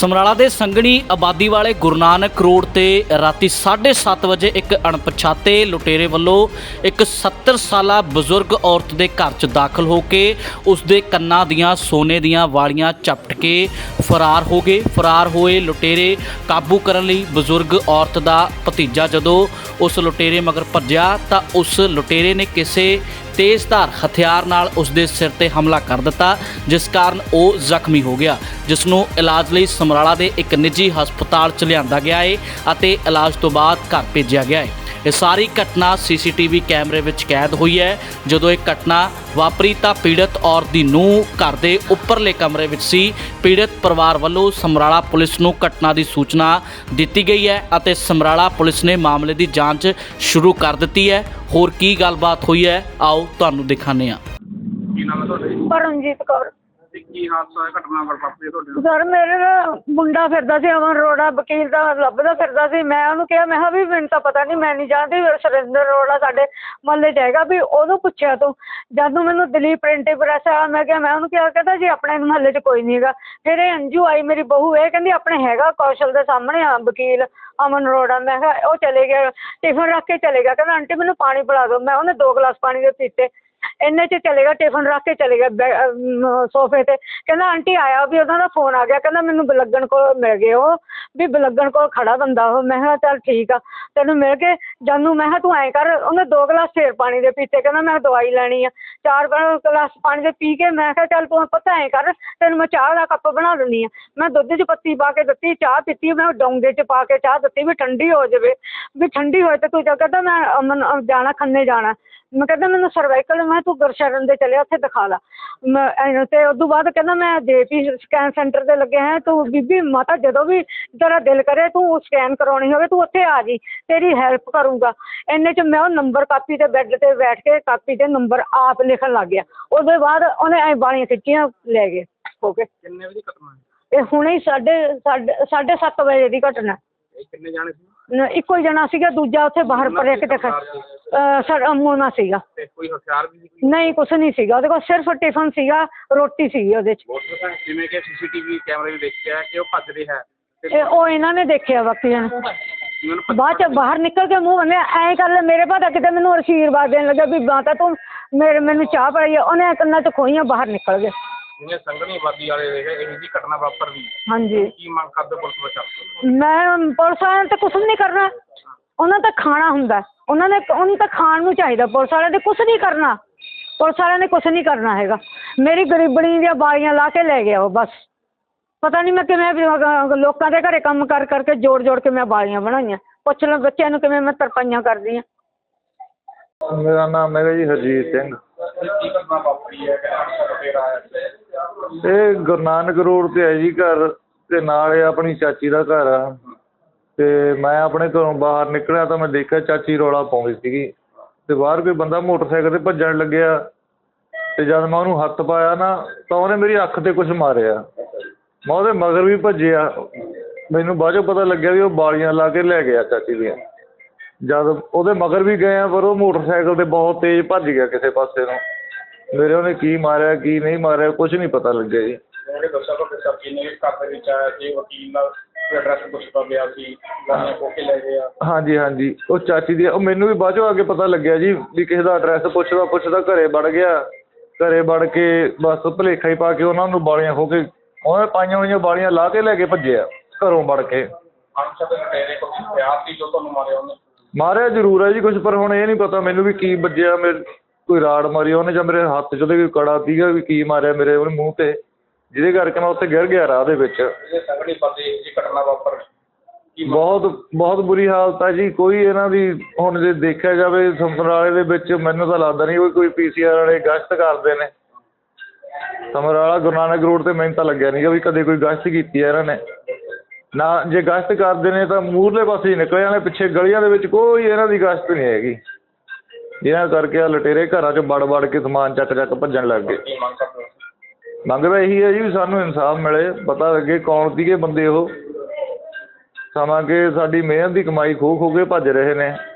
ਸਮਰਾਲਾ ਦੇ ਸੰਘਣੀ ਆਬਾਦੀ ਵਾਲੇ ਗੁਰੂ ਨਾਨਕ ਰੋਡ ਤੇ ਰਾਤੀ 7:30 ਵਜੇ ਇੱਕ ਅਣਪਛਾਤੇ ਲੁਟੇਰੇ ਵੱਲੋਂ ਇੱਕ 70 ਸਾਲਾ ਬਜ਼ੁਰਗ ਔਰਤ ਦੇ ਘਰ 'ਚ ਦਾਖਲ ਹੋ ਕੇ ਉਸ ਦੇ ਕੰਨਾਂ ਦੀਆਂ, ਸੋਨੇ ਦੀਆਂ ਵਾਲੀਆਂ ਚਪਟ ਕੇ ਫਰਾਰ ਹੋ ਗਏ। ਫਰਾਰ ਹੋਏ ਲੁਟੇਰੇ ਕਾਬੂ ਕਰਨ ਲਈ ਬਜ਼ੁਰਗ ਔਰਤ ਦਾ ਭਤੀਜਾ ਜਦੋਂ ਉਸ ਲੁਟੇਰੇ ਮਗਰ ਭੱਜਿਆ ਤਾਂ ਉਸ ਲੁਟੇਰੇ ਨੇ ਕਿਸੇ ਤੇਜ਼ਧਾਰ ਹਥਿਆਰ ਨਾਲ ਉਸ ਦੇ ਸਿਰ ਤੇ ਹਮਲਾ ਕਰ ਦਿੱਤਾ, ਜਿਸ ਕਾਰਨ ਉਹ ਜ਼ਖਮੀ ਹੋ ਗਿਆ ਜਿਸ ਨੂੰ ਇਲਾਜ ਲਈ ਸਮਰਾਲਾ ਦੇ ਇੱਕ ਨਿੱਜੀ ਹਸਪਤਾਲ ਚ ਲਿਆਂਦਾ ਗਿਆ ਹੈ ਅਤੇ ਇਲਾਜ ਤੋਂ ਬਾਅਦ ਘਰ ਭੇਜਿਆ ਗਿਆ ਹੈ ਇਹ ਸਾਰੀ ਘਟਨਾ ਸੀਸੀਟੀਵੀ ਕੈਮਰੇ ਵਿੱਚ ਕੈਦ ਹੋਈ ਹੈ। ਜਦੋਂ ਇਹ ਘਟਨਾ ਵਾਪਰੀ ਤਾਂ ਪੀੜਤ ਔਰਤ ਦੀ ਨੂੰਹ ਘਰ ਦੇ ਉੱਪਰਲੇ ਕਮਰੇ ਵਿੱਚ ਸੀ। ਪੀੜਤ ਪਰਿਵਾਰ ਵੱਲੋਂ ਸਮਰਾਲਾ ਪੁਲਿਸ ਨੂੰ ਘਟਨਾ ਦੀ ਸੂਚਨਾ ਦਿੱਤੀ ਗਈ ਹੈ ਅਤੇ ਸਮਰਾਲਾ ਪੁਲਿਸ ਨੇ ਮਾਮਲੇ ਦੀ ਜਾਂਚ ਸ਼ੁਰੂ ਕਰ ਦਿੱਤੀ ਹੈ। ਹੋਰ ਕੀ ਗੱਲਬਾਤ ਹੋਈ ਹੈ? ਆਓ ਤੁਹਾਨੂੰ ਦਿਖਾਉਂਦੇ ਹਾਂ। ਕੀ ਨਾਮ ਹੈ ਤੁਹਾਡਾ ਜੀ? ਪਰਮਜੀਤ ਕੌਰ। ਤੇ ਕੀ ਹਾਦਸਾ ਹੈ ਘਟਨਾ ਵਾਪਰੀ ਤੁਹਾਡੇ ਨਾਲ? ਸਰ, ਮੇਰੇ ਨਾ ਮੁੰਡਾ ਫਿਰਦਾ ਸੀ, ਅਮਨ ਰੋੜਾ ਵਕੀਲ ਦਾ, ਲੱਭਦਾ ਫਿਰਦਾ ਸੀ। ਮੈਂ ਉਹਨੂੰ ਕਿਹਾ, ਮੈਂ ਕਿਹਾ, ਵੀ ਮੈਨੂੰ ਤਾਂ ਪਤਾ ਨਹੀਂ ਮੈਂ ਨਹੀਂ ਜਾਣਦੀ ਸੁਰਿੰਦਰ ਰੋੜਾ ਸਾਡੇ ਮਹੱਲੇ 'ਚ ਹੈਗਾ। ਵੀ ਉਹਨੂੰ ਪੁੱਛਿਆ ਤੂੰ, ਜਦ ਮੈਨੂੰ ਦਲੀਪ ਪ੍ਰਿੰਟਿੰਗ ਪ੍ਰੈਸ ਆ, ਮੈਂ ਕਿਹਾ, ਮੈਂ ਉਹਨੂੰ ਕਿਹਾ ਕਹਿੰਦਾ ਜੀ, ਆਪਣੇ ਮਹੱਲੇ 'ਚ ਕੋਈ ਨਹੀਂ ਹੈਗਾ। ਫਿਰ ਇਹ ਅੰਜੂ ਆਈ, ਮੇਰੀ ਬਹੂ, ਇਹ ਕਹਿੰਦੀ, ਆਪਣੇ ਹੈਗਾ ਕੌਸ਼ਲ ਦੇ ਸਾਹਮਣੇ ਆ, ਵਕੀਲ ਅਮਨ ਰੋੜਾ ਮੈਂ ਕਿਹਾ, ਉਹ ਚਲੇ ਗਿਆ ਟਿਫਨ ਰੱਖ ਕੇ ਚਲੇ ਗਿਆ। ਕਹਿੰਦਾ, ਆਂਟੀ, ਮੈਨੂੰ ਪਾਣੀ ਪਿਲਾ ਦਿਓ। ਮੈਂ ਉਹਨੇ ਦੋ ਗਲਾਸ ਪਾਣੀ ਦੇ ਪੀਤੇ ਇੰਨੇ ਚ ਗਿਆ ਟਿਫਨ ਰੱਖ ਕੇ ਚਲੇ ਚਲੇਗਾ ਸੋਫੇ ਤੇ। ਕਹਿੰਦਾ, ਆਂਟੀ ਆਇਆ ਵੀ ਉਹਨਾਂ ਦਾ ਫੋਨ ਆ ਗਿਆ। ਕਹਿੰਦਾ, ਮੈਨੂੰ ਬਲੱਗਣ ਕੋਲ ਮਿਲ ਗਏ ਉਹ, ਵੀ ਬਲੱਗਣ ਕੋਲ ਖੜਾ ਬੰਦਾ ਉਹ। ਮੈਂ ਕਿਹਾ, ਚੱਲ ਠੀਕ ਆ, ਤੈਨੂੰ ਮਿਲ ਕੇ ਜਾਨੂੰ ਮੈਂ ਕਿਹਾ, ਤੂੰ ਐਂ ਕਰ, ਉਹਨੇ ਦੋ ਗਲਾਸ ਫੇਰ ਪਾਣੀ ਦੇ ਪੀਤੇ। ਕਹਿੰਦਾ, ਮੈਂ ਦਵਾਈ ਲੈਣੀ ਆ। ਚਾਰ ਗਲਾਸ ਪਾਣੀ ਦੇ ਪੀ ਕੇ ਮੈਂ ਕਿਹਾ, ਚੱਲ ਤੂੰ ਪਤਾ ਐਂ ਕਰ, ਤੈਨੂੰ ਮੈਂ ਚਾਹ ਦਾ ਕੱਪ ਬਣਾ ਦਿੰਦੀ ਆ। ਮੈਂ ਦੁੱਧ 'ਚ ਪੱਤੀ ਪਾ ਕੇ ਦਿੱਤੀ, ਚਾਹ ਪੀਤੀ, ਮੈਂ ਡੋਂਗੇ 'ਚ ਪਾ ਕੇ ਚਾਹ ਦਿੱਤੀ ਵੀ ਠੰਡੀ ਹੋ ਜਾਵੇ। ਵੀ ਠੰਡੀ ਹੋਏ ਤੇ ਤੂੰ ਕਹਿੰਦਾ, ਮੈਂ ਅਮਨ ਜਾਣਾ, ਖੰਨੇ ਜਾਣਾ। ਮੈਂ ਕਹਿੰਦਾ ਮੈਨੂੰ ਸਰਵਾਈਕਲ ਮੈਂ ਤੂੰ ਗੁਰਸ਼ਰਨ ਦੇ ਚੱਲਿਆ ਉੱਥੇ ਦਿਖਾ ਲਾ। ਮੈਂ ਤੇ ਉਦੋਂ ਬਾਅਦ ਕਹਿੰਦਾ ਮੈਂ ਜੇਪੀ ਸਕੈਨ ਸੈਂਟਰ ਤੇ ਲੱਗੇ ਹੈ ਤੂੰ ਬੀਬੀ ਮਾਤਾ ਜਦੋਂ ਵੀ ਤੇਰਾ ਦਿਲ ਕਰੇ ਤੂੰ ਸਕੈਨ ਕਰਾਉਣੀ ਹੋਵੇ ਤੂੰ ਉੱਥੇ ਆ ਜੀ ਤੇਰੀ ਹੈਲਪ ਕਰੂੰਗਾ। ਇੰਨੇ ਚ ਮੈਂ ਉਹ ਨੰਬਰ ਕਾਪੀ ਤੇ ਬੈੱਡ ਤੇ ਬੈਠ ਕੇ ਕਾਪੀ ਤੇ ਨੰਬਰ ਆਪ ਲਿਖਣ ਲੱਗ ਗਿਆ। ਉਹਦੇ ਬਾਅਦ ਉਹਨੇ ਐ ਬਾਣੀਆਂ ਖਿੱਚੀਆਂ ਲੈ ਗਏ ਹੋ ਕੇ। ਕਿੰਨੇ ਵਜੇ ਘਟਨਾ ਹੈ? ਇਹ ਹੁਣੇ ਹੀ ਸਾਢੇ ਸਾਢੇ ਸਾਢੇ ਸੱਤ ਵਜੇ ਦੀ ਘਟਨਾ। ਇਹ ਕਿੰਨੇ ਜਾਣੇ ਸੀ? ਨ- ਇੱਕੋ ਹੀ ਜਣਾ ਸੀਗਾ ਦੂਜਾ ਉੱਥੇ ਬਾਹਰ ਪਰੇ ਕਿਤੇ ਖ- ਸਰ ਮੋਨਾ ਸੀਗਾ। ਤੇ ਕੋਈ ਹਥਿਆਰ ਵੀ ਸੀ? ਕੋਈ ਨਹੀਂ ਕੁਛ ਨਹੀਂ ਸੀਗਾ। ਉਹਦੇ ਕੋਲ ਸਿਰਫ ਟਿਫਨ ਸੀਗਾ ਰੋਟੀ ਸੀਗੀ ਉਹਦੇ 'ਚ। ਜਿਵੇਂ ਕਿ ਸੀਸੀਟੀਵੀ ਕੈਮਰੇ ਵਿੱਚ ਦੇਖਿਆ ਕਿ ਉਹ ਭੱਜ ਰਿਹਾ ਹੈ। ਤੇ ਇਹ ਉਹ ਇਹਨਾਂ ਨੇ ਦੇਖਿਆ ਬਾਕੀਆਂ ਨੇ ਉਹਨਾਂ ਨੂੰ ਬਾਅਦ ਚ ਬਾਹਰ ਨਿਕਲ ਕੇ ਮੂੰਹ ਬੰਨੇ ਐਂ ਕਰ ਲੈ ਮੇਰੇ ਭਾਦਾ ਕਿਤੇ ਮੈਨੂੰ ਅਸ਼ੀਰਵਾਦ ਦੇਣ ਲੱਗਾ ਵੀ ਮਾਤਾ ਤੂੰ ਮੇਰੇ ਮੈਨੂੰ ਚਾਹ ਪਾਈ ਆ। ਉਹਨੇ ਕੰਨਾਂ ਚ ਖੋਈਆਂ ਬਾਹਰ ਨਿਕਲ ਗਏ। ਜਿਵੇਂ ਸੰਗਣੀ ਆਬਾਦੀ ਵਾਲੇ ਰਹੇ ਇਹ ਜੀ ਘਟਨਾ ਵਾਪਰ ਗਈ ਹਾਂਜੀ। ਕੀ ਮੰਗ ਕਰਦੇ ਪੁਲਿਸ ਬਚਾ ਮੈਂ ਪੁਲਿਸ ਵਾਲਿਆਂ ਨੇ ਤਾਂ ਕੁਛ ਨਹੀਂ ਕਰਨਾ। ਉਹਨਾਂ ਤਾਂ ਖਾਣਾ ਹੁੰਦਾ। ਉਹਨਾਂ ਨੇ ਉਹਨੂੰ ਤਾਂ ਖਾਣ ਨੂੰ ਚਾਹੀਦਾ ਪੁਲਿਸ ਵਾਲਿਆਂ ਨੇ ਕੁਛ ਨਹੀਂ ਕਰਨਾ। ਪੁਲਿਸ ਵਾਲਿਆਂ ਨੇ ਕੁਛ ਨਹੀਂ ਕਰਨਾ ਹੈਗਾ। ਮੇਰੀ ਗਰੀਬਣੀ ਦੀਆਂ ਬਾਰੀਆਂ ਲਾ ਕੇ ਲੈ ਗਿਆ ਉਹ ਬਸ। ਪਤਾ ਨਹੀਂ ਮੈਂ ਕਿਵੇਂ ਲੋਕਾਂ ਦੇ ਘਰੇ ਕੰਮ ਕਰ, ਕਰਕੇ ਜੋੜ ਜੋੜ ਕੇ ਮੈਂ ਬਾਰੀਆਂ ਬਣਾਈਆਂ। ਪੁੱਛ ਲਓ ਬੱਚਿਆਂ ਨੂੰ ਕਿਵੇਂ ਮੈਂ ਤਰਪਾਈਆਂ ਕਰਦੀ ਹਾਂ ਮੇਰਾ ਨਾਮ ਹੈਗਾ ਜੀ ਹਰਜੀਤ ਸਿੰਘ। ਹੈ ਇਹ ਗੁਰੂ ਨਾਨਕ ਰੋਡ ਤੇ ਹੈ ਜੀ ਘਰ। ਤੇ ਨਾਲ ਇਹ ਆਪਣੀ ਚਾਚੀ ਦਾ ਘਰ ਆ। ਤੇ ਮੈਂ ਆਪਣੇ ਘਰੋਂ ਬਾਹਰ ਨਿਕਲਿਆ ਤਾਂ ਮੈਂ ਦੇਖਿਆ ਚਾਚੀ ਰੌਲਾ ਪਾਉਂਦੀ ਸੀਗੀ। ਤੇ ਬਾਹਰ ਕੋਈ ਬੰਦਾ ਮੋਟਰਸਾਈਕਲ ਤੇ ਭੱਜਣ ਲੱਗਿਆ ਤੇ ਜਦ ਮੈਂ ਉਹਨੂੰ ਹੱਥ ਪਾਇਆ ਨਾ ਤਾਂ ਉਹਨੇ ਮੇਰੀ ਅੱਖ ਤੇ ਕੁਝ ਮਾਰਿਆ। ਮੈਂ ਉਹਦੇ ਮਗਰ ਵੀ ਭੱਜਿਆ। ਮੈਨੂੰ ਬਾਅਦ ਚੋਂ ਪਤਾ ਲੱਗਿਆ ਵੀ ਉਹ ਬਾਲੀਆਂ ਲਾ ਕੇ ਲੈ ਗਿਆ ਚਾਚੀ ਦੀਆਂ। ਜਦ ਉਹਦੇ ਮਗਰ ਵੀ ਗਏ ਆ, ਪਰ ਉਹ ਮੋਟਰਸਾਈਕਲ ਤੇ ਬਹੁਤ ਤੇਜ਼ ਭੱਜ ਗਿਆ ਕਿਸੇ ਪਾਸੇ ਨੂੰ। ਮੇਰੇ ਉਹਨੇ ਕੀ ਮਾਰਿਆ, ਕੀ ਨਹੀਂ ਮਾਰਿਆ, ਕੁਛ ਨਹੀਂ ਪਤਾ ਲੱਗਿਆ ਜੀ। ਐਡਰੈਸ ਪੁੱਛਦਾ ਪਿਆ ਸੀ ਗਾਣੇ ਖੋ ਕੇ ਲੈ ਹਾਂਜੀ ਹਾਂਜੀ। ਉਹ ਚਾਚੀ ਦੀ ਉਹ ਮੈਨੂੰ ਵੀ ਬਾਅਦ ਚੋਂ ਆ ਕੇ ਪਤਾ ਲੱਗਿਆ ਜੀ ਵੀ ਕਿਸੇ ਦਾ ਐਡਰੈਸ ਪੁੱਛਦਾ ਪੁੱਛਦਾ ਘਰੇ ਵੜ ਗਿਆ। ਘਰੇ ਵੜ ਕੇ ਬਸ ਭੁਲੇਖਾ ਹੀ ਪਾ ਕੇ ਉਹਨਾਂ ਨੂੰ ਬਾਲੀਆਂ ਖੋ ਕੇ ਉਹਨੇ ਪਾਈਆਂ ਹੋਈਆਂ ਬਾਲੀਆਂ ਲਾ ਕੇ ਲੈ ਕੇ ਭੱਜਿਆ ਘਰੋਂ ਵੜ ਕੇ। ਮਾਰਿਆ ਜ਼ਰੂਰ ਹੈ ਜੀ ਕੁਝ ਪਰ ਹੁਣ ਇਹ ਨਹੀਂ ਪਤਾ ਮੈਨੂੰ ਵੀ ਕੀ ਵੱਜਿਆ ਮੇਰੇ ਕੋਈ ਰਾੜ ਮਾਰੀ ਉਹਨੇ ਜਾਂ ਮੇਰੇ ਹੱਥ 'ਚ ਉਹਦੇ ਕੋਈ ਕੜਾ ਸੀਗਾ ਵੀ ਕੀ ਮਾਰਿਆ ਮੇਰੇ ਉਹਨੇ ਮੂੰਹ ਤੇ। ਜਿਹਦੇ ਕਰਕੇ ਮੈਂ ਉੱਥੇ ਗਿਰ ਗਿਆ ਰਾਹ ਦੇ ਵਿੱਚ। ਬਹੁਤ ਬਹੁਤ ਬੁਰੀ ਹਾਲਤ ਹੈ ਜੀ। ਕੋਈ ਇਹਨਾਂ ਦੀ ਹੁਣ ਜੇ ਦੇਖਿਆ ਜਾਵੇ ਸਮਰਾਲੇ ਦੇ ਵਿੱਚ ਮੈਨੂੰ ਤਾਂ ਲੱਗਦਾ ਨਹੀਂ ਕੋਈ ਕੋਈ ਪੀਸੀਆਰ ਵਾਲੇ ਗਸ਼ਤ ਕਰਦੇ ਨੇ। ਸਮਰਾਲਾ ਗੁਰੂ ਨਾਨਕ ਰੋਡ ਤੇ ਮੈਨੂੰ ਤਾਂ ਲੱਗਿਆ ਨਹੀਂ ਵੀ ਕਦੇ ਕੋਈ ਗਸ਼ਤ ਕੀਤੀ ਹੈ ਇਹਨਾਂ ਨੇ। ਨਾ ਜੇ ਗਸ਼ਤ ਕਰਦੇ ਨੇ ਤਾਂ ਮੂਹਰਲੇ ਪਾਸੇ ਹੀ ਨਿਕਲ ਜਾਂਦੇ ਪਿੱਛੇ ਗਲੀਆਂ ਦੇ ਵਿੱਚ ਕੋਈ ਇਹਨਾਂ ਦੀ ਗਸ਼ਤ ਨਹੀਂ ਹੈਗੀ। ਜਿਹਨਾਂ ਕਰਕੇ ਆ ਲਟੇਰੇ ਘਰਾਂ 'ਚ ਵੜ ਵੜ ਕੇ ਸਮਾਨ ਚੱਕ ਚੱਕ ਭੱਜਣ ਲੱਗ ਗਏ। ਮੰਗ ਕਰਦੇ ਮੰਗਦਾ ਇਹੀ ਹੈ ਜੀ ਵੀ ਸਾਨੂੰ ਇਨਸਾਫ ਮਿਲੇ, ਪਤਾ ਲੱਗੇ ਕੌਣ ਸੀਗੇ ਬੰਦੇ ਉਹ। ਸਮਾਂ ਕਿ ਸਾਡੀ ਮਿਹਨਤ ਦੀ ਕਮਾਈ ਖੋ ਖੋ ਕੇ ਭੱਜ ਰਹੇ ਨੇ।